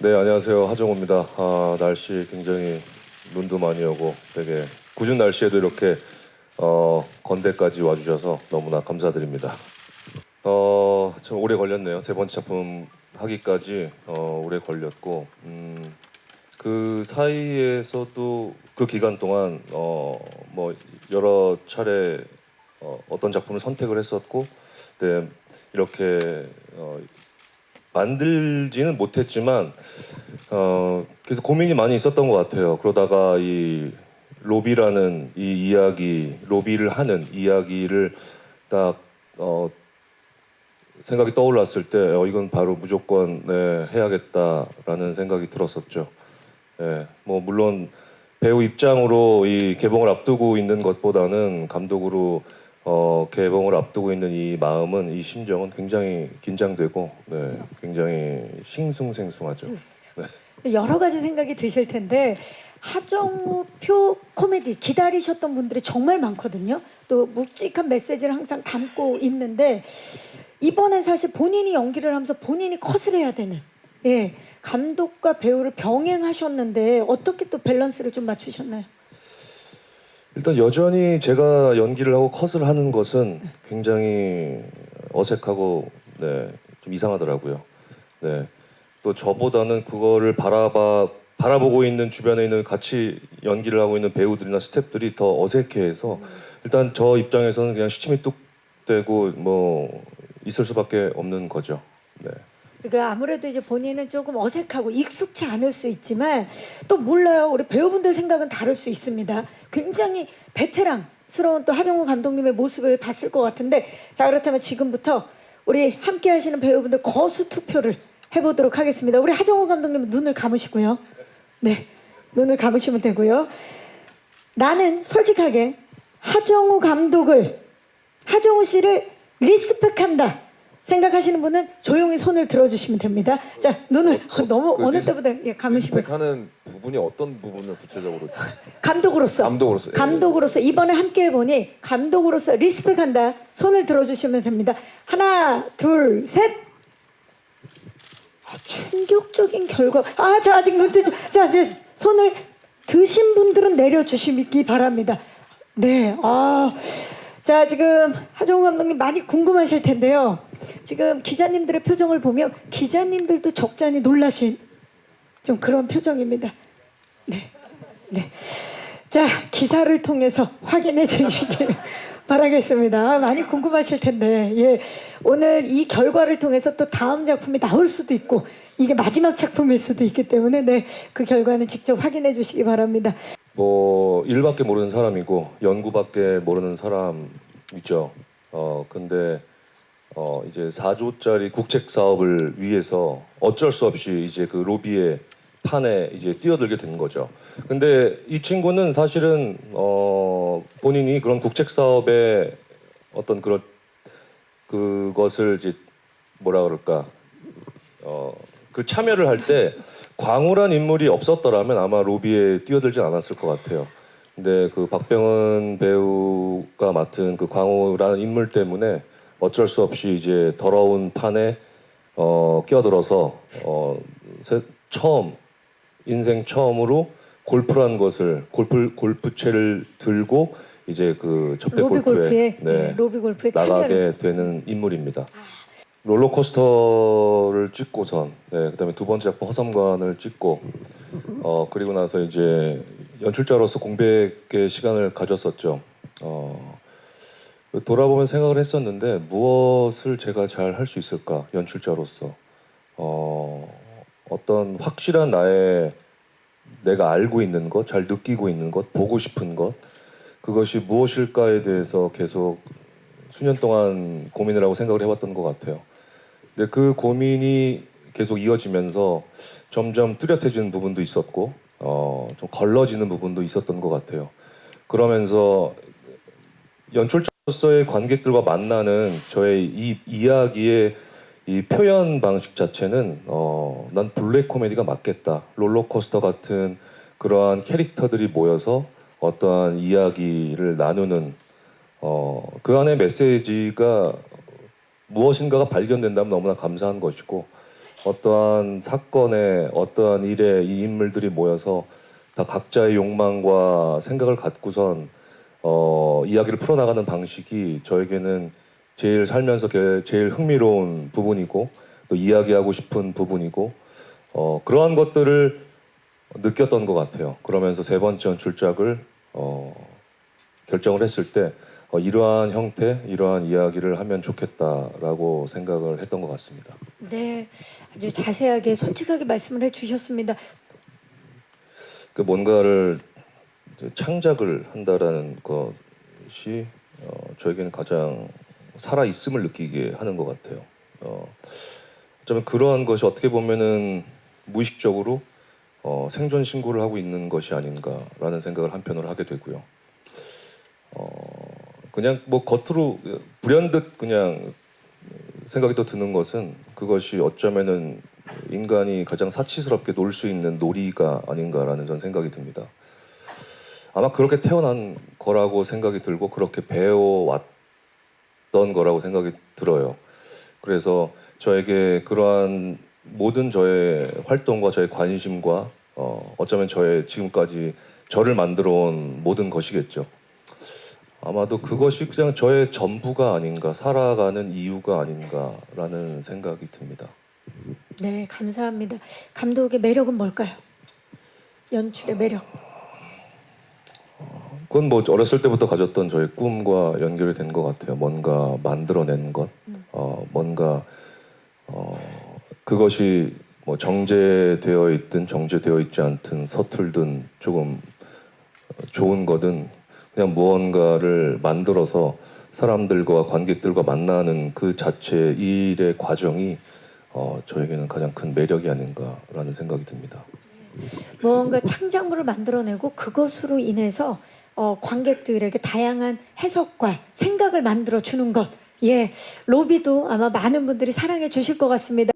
네, 안녕하세요. 하정우입니다. 아, 날씨 굉장히 눈도 많이 오고 되게 궂은 날씨에도 이렇게 어, 건대까지 와주셔서 너무나 감사드립니다. 어, 참 오래 걸렸네요. 세 번째 작품 하기까지 어, 오래 걸렸고 음, 그 사이에서도 그 기간 동안 어, 뭐 여러 차례 어, 어떤 작품을 선택을 했었고 네, 이렇게 어, 만들지는 못했지만 어, 그래서 고민이 많이 있었던 것 같아요. 그러다가 이 로비라는 이 이야기, 로비를 하는 이야기를 딱 어, 생각이 떠올랐을 때 어, 이건 바로 무조건 네, 해야겠다라는 생각이 들었었죠. 예, 뭐 물론 배우 입장으로 이 개봉을 앞두고 있는 것보다는 감독으로 어, 개봉을 앞두고 있는 이 마음은 이 심정은 굉장히 긴장되고 네, 굉장히 싱숭생숭하죠. 여러 가지 생각이 드실 텐데 하정우 표 코미디 기다리셨던 분들이 정말 많거든요. 또 묵직한 메시지를 항상 담고 있는데 이번엔 사실 본인이 연기를 하면서 본인이 컷을 해야 되는 예 감독과 배우를 병행하셨는데 어떻게 또 밸런스를 좀 맞추셨나요? 일단 여전히 제가 연기를 하고 컷을 하는 것은 굉장히 어색하고 네, 좀 이상하더라고요. 네. 또 저보다는 그거를 바라봐 바라보고 있는 주변에 있는 같이 연기를 하고 있는 배우들이나 스태프들이 더 어색해해서 일단 저 입장에서는 그냥 시침이 뚝 되고 뭐 있을 수밖에 없는 거죠. 네. 그러니까 아무래도 이제 본인은 조금 어색하고 익숙치 않을 수 있지만 또 몰라요. 우리 배우분들 생각은 다를 수 있습니다. 굉장히 베테랑스러운 또 하정우 감독님의 모습을 봤을 것 같은데 자 그렇다면 지금부터 우리 함께 하시는 배우분들 거수 투표를 해보도록 하겠습니다. 우리 하정우 감독님은 눈을 감으시고요. 네, 눈을 감으시면 되고요. 나는 솔직하게 하정우 감독을 하정우 씨를 리스펙한다 생각하시는 분은 조용히 손을 들어주시면 됩니다. 자 눈을 너무 그 어느 리스- 때보다 예, 감으시고 리스펙하는 부분이 어떤 부분을 구체적으로 감독으로서 감독으로서 예. 감독으로서 이번에 함께 해보니 감독으로서 리스펙한다 손을 들어주시면 됩니다. 하나 둘 셋. 아, 충격적인 결과. 아, 자 아직 눈 뜨죠. 자 이제 손을 드신 분들은 내려주시기 바랍니다. 네. 아, 자 지금 하정우 감독님 많이 궁금하실 텐데요. 지금 기자님들의 표정을 보면 기자님들도 적잖이 놀라신 좀 그런 표정입니다. 네. 네. 자, 기사를 통해서 확인해 주시길 바라겠습니다. 많이 궁금하실 텐데, 예. 오늘 이 결과를 통해서 또 다음 작품이 나올 수도 있고, 이게 마지막 작품일 수도 있기 때문에, 네. 그 결과는 직접 확인해 주시기 바랍니다. 뭐 일밖에 모르는 사람이고 연구밖에 모르는 사람이죠. 어 근데 어 이제 4조짜리 국책 사업을 위해서 어쩔 수 없이 이제 그 로비의 판에 이제 뛰어들게 된 거죠. 근데 이 친구는 사실은 어 본인이 그런 국책 사업에 어떤 그런 그것을 이제 뭐라 그럴까 어그 참여를 할때 광우란 인물이 없었더라면 아마 로비에 뛰어들진 않았을 것 같아요. 근데 그 박병은 배우가 맡은 그 광우라는 인물 때문에 어쩔 수 없이 이제 더러운 판에 어 끼어들어서 어 세- 처음 인생 처음으로 골프란 것을 골프 골프채를 들고 이제 그 접대 로비 골프에 골프에, 네, 예, 로비 골프에 참여를. 나가게 되는 인물입니다. 롤러코스터를 찍고선 네, 그다음에 두 번째 작품 허삼관을 찍고 어 그리고 나서 이제 연출자로서 공백의 시간을 가졌었죠. 어 돌아보면 생각을 했었는데 무엇을 제가 잘 할 수 있을까 연출자로서 어 어떤 확실한 나의 내가 알고 있는 것, 잘 느끼고 있는 것, 보고 싶은 것 그것이 무엇일까에 대해서 계속 수년 동안 고민을 하고 생각을 해왔던 것 같아요. 근데 그 고민이 계속 이어지면서 점점 뚜렷해지는 부분도 있었고, 어, 좀 걸러지는 부분도 있었던 것 같아요. 그러면서 연출자로서의 관객들과 만나는 저의 이 이야기의 이 표현 방식 자체는 어, 난 블랙 코미디가 맞겠다. 롤러코스터 같은 그러한 캐릭터들이 모여서 어떠한 이야기를 나누는 어, 그 안에 메시지가 무엇인가가 발견된다면 너무나 감사한 것이고 어떠한 사건에 어떠한 일에 이 인물들이 모여서 다 각자의 욕망과 생각을 갖고선 어, 이야기를 풀어나가는 방식이 저에게는 제일 살면서 게- 제일 흥미로운 부분이고 또 이야기하고 싶은 부분이고 어, 그러한 것들을 느꼈던 것 같아요. 그러면서 세 번째 연출작을 어, 결정을 했을 때 어, 이러한 형태, 이러한 이야기를 하면 좋겠다라고 생각을 했던 것 같습니다. 네, 아주 자세하게 솔직하게 말씀을 해주셨습니다. 그 뭔가를 창작을 한다라는 것이 어, 저에게는 가장 살아 있음을 느끼게 하는 것 같아요. 어, 어쩌면 그러한 것이 어떻게 보면은 무의식적으로 어, 생존 신고를 하고 있는 것이 아닌가라는 생각을 한편으로 하게 되고요. 어, 그냥 뭐 겉으로 불현듯 그냥 생각이 또 드는 것은 그것이 어쩌면은 인간이 가장 사치스럽게 놀 수 있는 놀이가 아닌가라는 전 생각이 듭니다. 아마 그렇게 태어난 거라고 생각이 들고 그렇게 배워왔던 거라고 생각이 들어요. 그래서 저에게 그러한 모든 저의 활동과 저의 관심과 어, 어쩌면 저의 지금까지 저를 만들어 온 모든 것이겠죠. 아마도 그것이 그냥 저의 전부가 아닌가, 살아가는 이유가 아닌가라는 생각이 듭니다. 네, 감사합니다. 감독의 매력은 뭘까요? 연출의 매력. 그건 뭐 어렸을 때부터 가졌던 저의 꿈과 연결이 된 것 같아요. 뭔가 만들어낸 것, 어, 뭔가 어, 그것이 뭐 정제되어 있든 정제되어 있지 않든 서툴든 조금 좋은 거든 그냥 무언가를 만들어서 사람들과 관객들과 만나는 그 자체 일의 과정이 어, 저에게는 가장 큰 매력이 아닌가라는 생각이 듭니다. 무언가 창작물을 만들어내고 그것으로 인해서 어, 관객들에게 다양한 해석과 생각을 만들어 주는 것. 예, 로비도 아마 많은 분들이 사랑해 주실 것 같습니다.